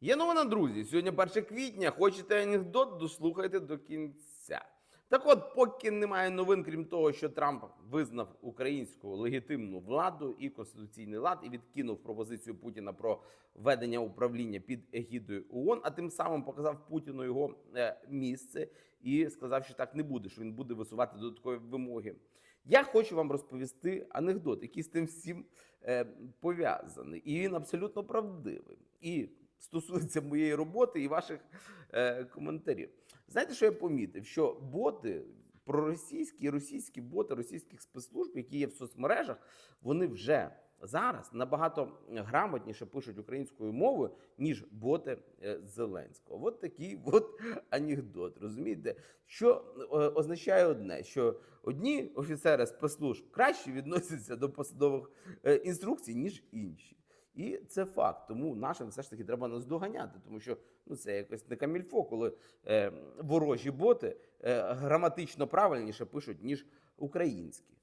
Є новина, друзі. Сьогодні 1 квітня. Хочете анекдот? Дослухайте до кінця. Так от, поки немає новин, крім того, що Трамп визнав українську легітимну владу і конституційний лад і відкинув пропозицію Путіна про введення управління під егідою ООН, а тим самим показав Путіну його е, місце і сказав, що так не буде, що він буде висувати додаткові вимоги. Я хочу вам розповісти анекдот, який з тим всім е, пов'язаний, і він абсолютно правдивий. І стосується моєї роботи і ваших е, коментарів. Знаєте, що я помітив? Що боти проросійські, російські боти російських спецслужб, які є в соцмережах, вони вже зараз набагато грамотніше пишуть українською мовою, ніж боти е, Зеленського. От такий от анекдот. Розумієте, що е, означає одне: що одні офіцери спецслужб краще відносяться до посадових е, інструкцій, ніж інші. І це факт. Тому нашим все ж таки треба наздоганяти, тому що ну це якось не камільфо, коли е, ворожі боти е, граматично правильніше пишуть, ніж українські.